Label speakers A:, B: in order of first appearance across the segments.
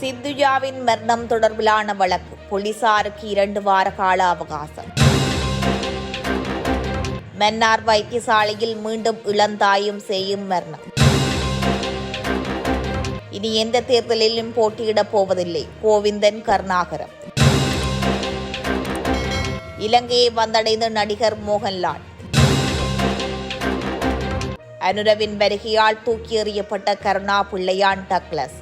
A: சிந்துஜாவின் மரணம் தொடர்பிலான வழக்கு. போலீசாருக்கு இரண்டு வார கால அவகாசம். மன்னார் வைத்தியசாலையில் மீண்டும் இளந்தாயும் செய்யும் மரணம். இனி எந்த தேர்தலிலும் போட்டியிடப் போவதில்லை. கோவிந்தன் கருணாகரம் இலங்கையை வந்தடைந்த நடிகர் மோகன்லால். அனுரவின் வருகையால் தூக்கி எறியப்பட்ட கருணா பிள்ளையான் டக்ளஸ்.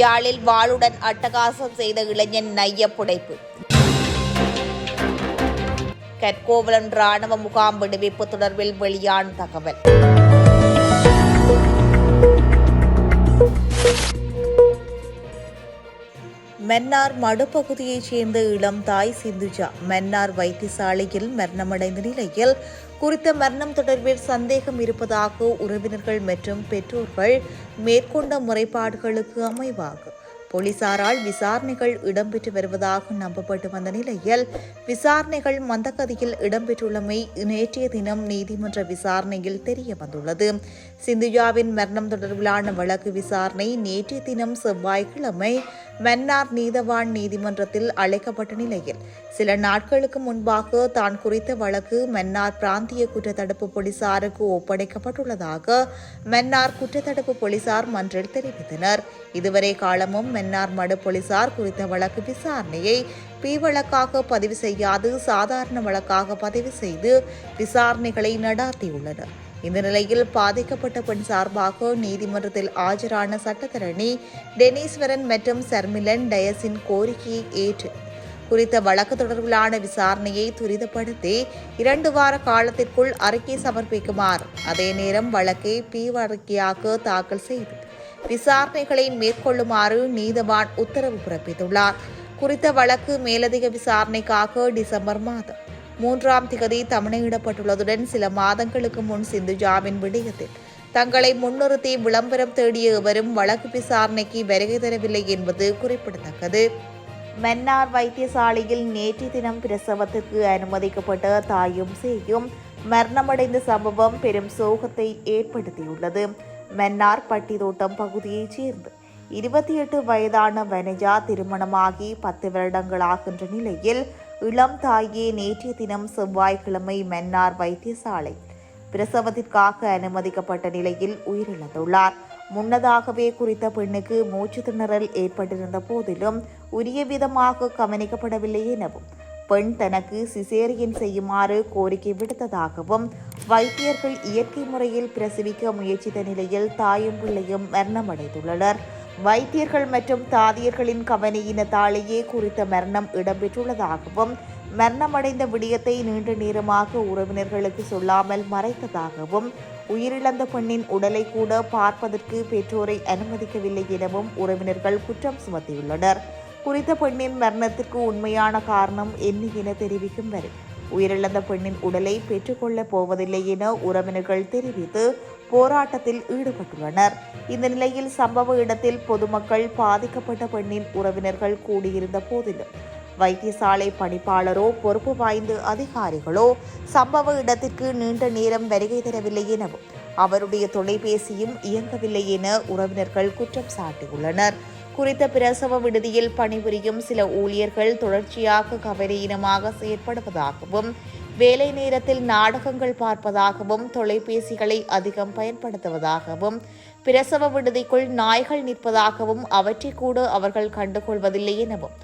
A: யாழில் வாளுடன் அட்டகாசம் செய்த இளைஞன் நைய புடைப்பு. கற்கோவலன் ராணுவ முகாம் விடுவிப்பு தொடர்பில் வெளியான தகவல். மென்னார் மடுப்பகுதியைச் சேர்ந்த இளம் தாய் சிந்துஜா மென்னார் வைத்தியசாலையில் மரணமடைந்த நிலையில் குறித்த மரணம் தொடர்பில் சந்தேகம் இருப்பதாக உறவினர்கள் மற்றும் பெற்றோர்கள் மேற்கொண்ட முறைப்பாடுகளுக்கு அமைவாக. போலீசாரால் விசாரணைகள் இடம்பெற்று வருவதாக நம்பப்பட்டு வந்த நிலையில் விசாரணைகள் மந்தகதியில் இடம்பெற்றுள்ளமை நேற்றைய தினம் நீதிமன்ற விசாரணையில் தெரிய வந்துள்ளது சிந்துஜாவின் மரணம் தொடர்பிலான வழக்கு விசாரணை நேற்றைய தினம் செவ்வாய்க்கிழமை மன்னார் நீதவான் நீதிமன்றத்தில் அழைக்கப்பட்ட நிலையில். சில நாட்களுக்கு முன்பாக தான் குறித்த வழக்கு மன்னார் பிராந்திய குற்றத்தடுப்பு போலீசாருக்கு ஒப்படைக்கப்பட்டுள்ளதாக மன்னார் குற்றத்தடுப்பு போலீசார் மன்றில் தெரிவித்தனர். இதுவரை காலமும் மன்னார் மடு போலீசார் குறித்த வழக்கு விசாரணையை பி வழக்காக பதிவு செய்யாது சாதாரண வழக்காக பதிவு செய்து விசாரணைகளை நடாத்தியுள்ளனர். இந்த நிலையில் பாதிக்கப்பட்ட பெண் சார்பாக நீதிமன்றத்தில் ஆஜரான சட்டத்தரணி டெனீஸ்வரன் மற்றும் சர்மிலன் டயஸின் கோரிக்கையை ஏற்று குறித்த வழக்கு தொடர்பிலான விசாரணையை துரிதப்படுத்தி இரண்டு வார காலத்திற்குள் அறிக்கை சமர்ப்பிக்குமாறு அதே நேரம் வழக்கை பி தாக்கல் செய்து விசாரணைகளை மேற்கொள்ளுமாறு நீதவான் உத்தரவு பிறப்பித்துள்ளார். குறித்த வழக்கு மேலதிக விசாரணைக்காக டிசம்பர் மாதம் மூன்றாம் திகதி தமிழிடப்பட்டுள்ளதுடன் சில மாதங்களுக்கு முன் சிந்து ஜாமீன் விடயத்தில். தங்களை முன்னிறுத்தி விளம்பரம் தேடிய எவரும் வழக்கு விசாரணைக்கு வருகை தரவில்லை என்பது குறிப்பிடத்தக்கது. மன்னார் வைத்தியசாலையில் நேற்று தினம் பிரசவத்துக்கு அனுமதிக்கப்பட்ட தாயும் சேயும் மரணமடைந்த சம்பவம் பெரும் சோகத்தை ஏற்படுத்தியுள்ளது. மன்னார் பட்டிதோட்டம் பகுதியைச் சேர்ந்து இருபத்தி எட்டு வயதான வனஜா திருமணமாகி பத்து வருடங்களாகின்ற நிலையில் இளம் தாயே நேற்றைய தினம் செவ்வாய்க்கிழமை மன்னார் வைத்தியசாலை பிரசவத்திற்காக அனுமதிக்கப்பட்ட நிலையில் உயிரிழந்துள்ளார். முன்னதாகவே குறித்த பெண்ணுக்கு மூச்சு திணறல் ஏற்பட்டிருந்த போதிலும் உரிய விதமாக கவனிக்கப்படவில்லை எனவும் பெண் தனக்கு சிசேரியன் செய்யுமாறு கோரிக்கை விடுத்ததாகவும் வைத்தியர்கள் இயற்கை முறையில் பிரசவிக்க முயற்சித்த நிலையில் தாயும் பிள்ளையும் மரணமடைந்துள்ளனர். வைத்தியர்கள் மற்றும் தாதியர்களின் கவனையினத்தாலேயே குறித்த மரணம் இடம்பெற்றுள்ளதாகவும் மரணமடைந்த விடயத்தை நீண்ட நேரமாக உறவினர்களுக்கு சொல்லாமல் மறைத்ததாகவும் உயிரிழந்த பெண்ணின் உடலை கூட பார்ப்பதற்கு பெற்றோரை அனுமதிக்கவில்லை எனவும் உறவினர்கள் குற்றம் சுமத்தியுள்ளனர். குறித்த பெண்ணின் மரணத்திற்கு உண்மையான காரணம் என்ன என தெரிவிக்கும் வரை உயிரிழந்த பெண்ணின் உடலை பெற்றுக்கொள்ளப் போவதில்லை என உறவினர்கள் தெரிவித்து போராட்டத்தில் ஈடுபட்டுள்ளனர். இந்த நிலையில் சம்பவ இடத்தில் பொதுமக்கள் பாதிக்கப்பட்ட பெண்ணின் உறவினர்கள் கூடியிருந்த போதிலும் வைத்தியசாலை பணிப்பாளரோ பொறுப்பு வாய்ந்த அதிகாரிகளோ சம்பவ இடத்திற்கு நீண்ட நேரம் வருகை தரவில்லை எனவும் அவருடைய தொலைபேசியும் இயங்கவில்லை என உறவினர்கள் குற்றம் சாட்டியுள்ளனர். குறித்த பிரசவ விடுதியில் பணிபுரியும் சில ஊழியர்கள் தொடர்ச்சியாக கவனீனமாக செயற்படுவதாகவும் வேலை நேரத்தில் நாடகங்கள் பார்ப்பதாகவும் தொலைபேசிகளை அதிகம் பயன்படுத்துவதாகவும் பிரசவ விடுதிக்குள் நாய்கள் நிற்பதாகவும் அவற்றை கூட அவர்கள் கண்டுகொள்வதில்லை எனவும்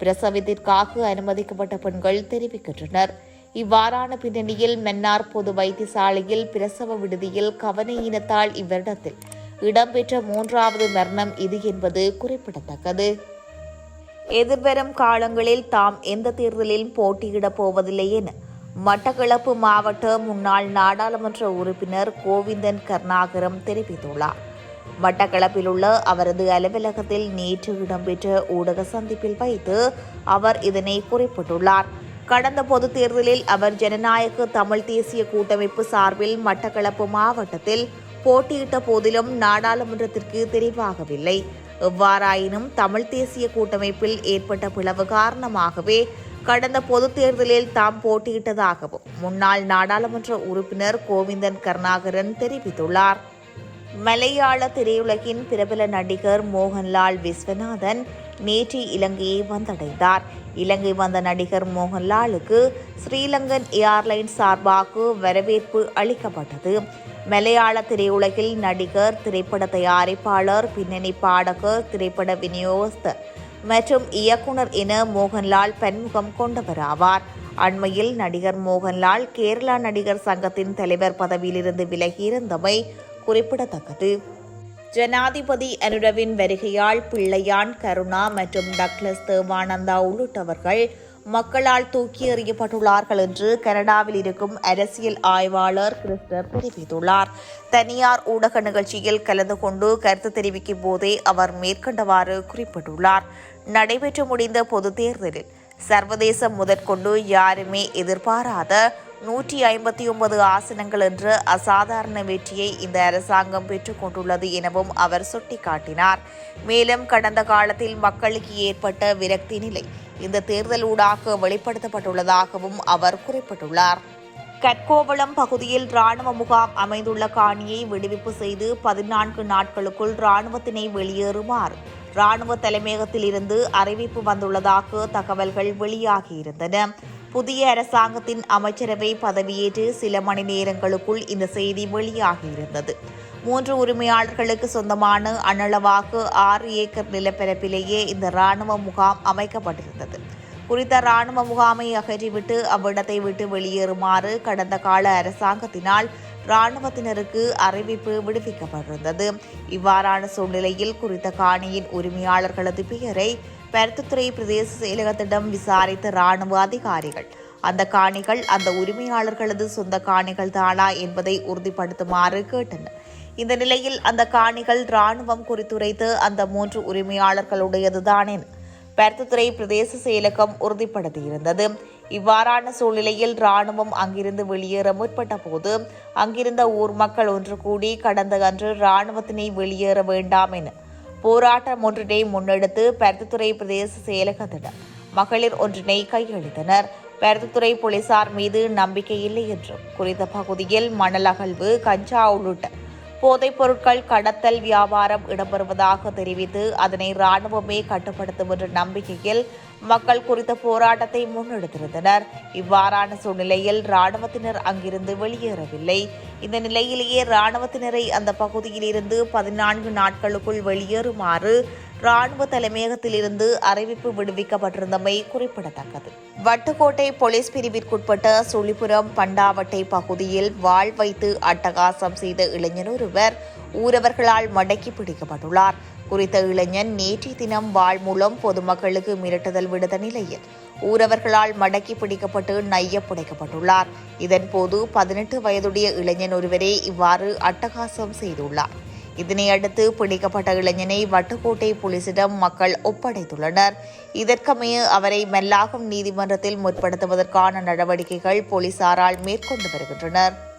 A: பிரசவத்திற்காக அனுமதிக்கப்பட்ட பெண்கள் தெரிவிக்கின்றனர். இவ்வாறான பின்னணியில் மன்னார் பொது வைத்தியசாலையில் பிரசவ விடுதியில் கவனஈனத்தால் இவ்விடத்தில் இடம்பெற்ற மூன்றாவது மரணம் இது என்பது குறிப்பிடத்தக்கது. எதிர்வரும் காலங்களில் தாம் எந்த தேர்தலில் போட்டியிடப் போவதில்லை என மட்டக்களப்பு மாவட்ட முன்னாள் நாடாளுமன்ற உறுப்பினர் கோவிந்தன் கருணாகரம் தெரிவித்துள்ளார். மட்டக்களப்பில் உள்ள அவரது அலுவலகத்தில் நேற்று இடம்பெற்ற ஊடக சந்திப்பில் வைத்து அவர் இதனை குறிப்பிட்டுள்ளார். கடந்த பொது தேர்தலில் அவர் ஜனநாயக தமிழ் தேசிய கூட்டமைப்பு சார்பில் மட்டக்களப்பு மாவட்டத்தில் போட்டியிட்ட போதிலும் நாடாளுமன்றத்திற்கு தெரிவாகவில்லை எவ்வாறாயினும் தமிழ் தேசிய கூட்டமைப்பில் ஏற்பட்ட பிளவு காரணமாகவே கடந்த பொதுத் தேர்தலில் தாம் போட்டியிட்டதாகவும் முன்னாள் நாடாளுமன்ற உறுப்பினர் கோவிந்தன் கருணாகரன் தெரிவித்துள்ளார். மலையாள திரையுலகின் பிரபல நடிகர் மோகன்லால் விஸ்வநாதன் நேற்று இலங்கையை வந்தடைந்தார். இலங்கை வந்த நடிகர் மோகன்லாலுக்கு ஸ்ரீலங்கன் ஏர்லைன்ஸ் சார்பாக வரவேற்பு அளிக்கப்பட்டது. மலையாள திரையுலகில் நடிகர் திரைப்பட தயாரிப்பாளர் பின்னணி பாடகர் திரைப்பட விநியோகஸ்தர் மற்றும் இயக்குனர் என மோகன்லால் பன்முகம் கொண்டவராவார். அண்மையில் நடிகர் மோகன்லால் கேரளா நடிகர் சங்கத்தின் தலைவர் பதவியிலிருந்து விலகியிருந்தமை குறிப்பிடத்தக்கது. ஜனாதிபதி அனுரவின் வருகையால் பிள்ளையான் கருணா மற்றும் டக்ளஸ் தேவானந்தா உள்ளிட்டவர்கள் மக்களால் தூக்கி எறியப்பட்டுள்ளார்கள் என்று கனடாவில் இருக்கும் அரசியல் ஆய்வாளர் கிறிஸ்டர் தெரிவித்துள்ளார். தனியார் ஊடக நிகழ்ச்சியில் கலந்து கொண்டு கருத்து தெரிவிக்கும் போதே அவர் மேற்கண்டவாறு குறிப்பிட்டுள்ளார். நடைபெற்று முடிந்த பொது தேர்தலில் சர்வதேசம் முதற்கொண்டு யாருமே எதிர்பாராத நூற்றி ஐம்பத்தி ஒன்பது ஆசனங்கள் என்ற அசாதாரண வெற்றியை இந்த அரசாங்கம் பெற்றுக்கொண்டுள்ளது எனவும் அவர் சுட்டிக்காட்டினார். மேலும் கடந்த காலத்தில் மக்களுக்கு ஏற்பட்ட விரக்தி நிலை இந்த தேர்தல் ஊடாக வெளிப்படுத்தப்பட்டுள்ளதாகவும் அவர் குறிப்பிட்டுள்ளார். கட்கோவளம் பகுதியில் ராணுவ முகாம் அமைந்துள்ள காணியை விடுவிப்பு செய்து பதினான்கு நாட்களுக்குள் ராணுவத்தினை வெளியேறுமாறு ராணுவ தலைமையகத்தில் இருந்து அறிவிப்பு வந்துள்ளதாக தகவல்கள் வெளியாகியிருந்தன. புதிய அரசாங்கத்தின் அமைச்சரவை பதவியேற்று சில மணி நேரங்களுக்குள் இந்த செய்தி வெளியாகியிருந்தது. மூன்று உரிமையாளர்களுக்கு சொந்தமான அனளவாக ஆறு ஏக்கர் நிலப்பரப்பிலேயே இந்த ராணுவ முகாம் அமைக்கப்பட்டிருந்தது. குறித்த ராணுவ முகாமை அகற்றிவிட்டு அவ்விடத்தை விட்டு வெளியேறுமாறு கடந்த கால அரசாங்கத்தினால் ராணுவத்தினருக்கு அறிவிப்பு விடுவிக்கப்பட்டிருந்தது. இவ்வாறான சூழ்நிலையில் குறித்த காணியின் உரிமையாளர்களது பெயரை பருத்துத்துறை பிரதேச செயலகத்திடம் விசாரித்த ராணுவ அதிகாரிகள். அந்த காணிகள் அந்த உரிமையாளர்களது சொந்த காணிகள் தானா என்பதை உறுதிப்படுத்துமாறு கேட்டனர். இந்த நிலையில் அந்த காணிகள் ராணுவம் குறித்துரைத்து அந்த மூன்று உரிமையாளர்களுடையதுதான் என பருத்தித்துறை பிரதேச செயலகம் உறுதிப்படுத்தியிருந்தது. இவ்வாறான சூழ்நிலையில் ராணுவம் அங்கிருந்து வெளியேற முற்பட்ட போது அங்கிருந்த ஊர் மக்கள் ஒன்று கூடி கடந்த அன்று ராணுவத்தினை வெளியேற வேண்டாம் என போராட்டம் ஒன்றினை முன்னெடுத்து பருத்தித்துறை பிரதேச செயலகத்திடம் மகளிர் ஒன்றினை கையளித்தனர். பருத்தித்துறை போலீசார் மீது நம்பிக்கை இல்லை என்றும் குறித்த பகுதியில் மணல் அகழ்வு கஞ்சா உள்ளிட்ட போதைப் பொருட்கள் கடத்தல் வியாபாரம் இடம்பெறுவதாக தெரிவித்து அதனை ராணுவமே கட்டுப்படுத்தும் என்ற நம்பிக்கையில் மக்கள் குறித்த போராட்டத்தை முன்னெடுத்திருந்தனர். இவ்வாறான சூழ்நிலையில் ராணுவத்தினர் அங்கிருந்து வெளியேறவில்லை. இந்த நிலையிலேயே ராணுவத்தினரை அந்த பகுதியில் இருந்து பதினான்கு நாட்களுக்குள் வெளியேறுமாறு ராணுவ தலைமையகத்திலிருந்து அறிவிப்பு விடுவிக்கப்பட்டிருந்தமை குறிப்பிடத்தக்கது. வட்டுக்கோட்டை போலீஸ் பிரிவிற்குட்பட்ட சுழிபுரம் பண்டாவட்டை பகுதியில் வாழ் வைத்து அட்டகாசம் செய்த இளைஞர் ஒருவர் ஊரவர்களால் மடக்கி பிடிக்கப்பட்டுள்ளார். குறித்த இளைஞன் நேற்றைய தினம் வாழ் மூலம் பொதுமக்களுக்கு மிரட்டுதல் விடுத்த நிலையில் ஊரவர்களால் மடக்கி பிடிக்கப்பட்டு நையப்புடைக்கப்பட்டுள்ளார் இதன்போது பதினெட்டு வயதுடைய இளைஞன் ஒருவரே இவ்வாறு அட்டகாசம் செய்துள்ளார். இதனையடுத்து பிடிக்கப்பட்ட இளைஞனை வட்டுக்கோட்டை போலீசிடம் மக்கள் ஒப்படைத்துள்ளனர். இதற்கமைய அவரை மெல்லாகும் நீதிமன்றத்தில் முற்படுத்துவதற்கான நடவடிக்கைகள் போலீசாரால் மேற்கொண்டு வருகின்றனர்.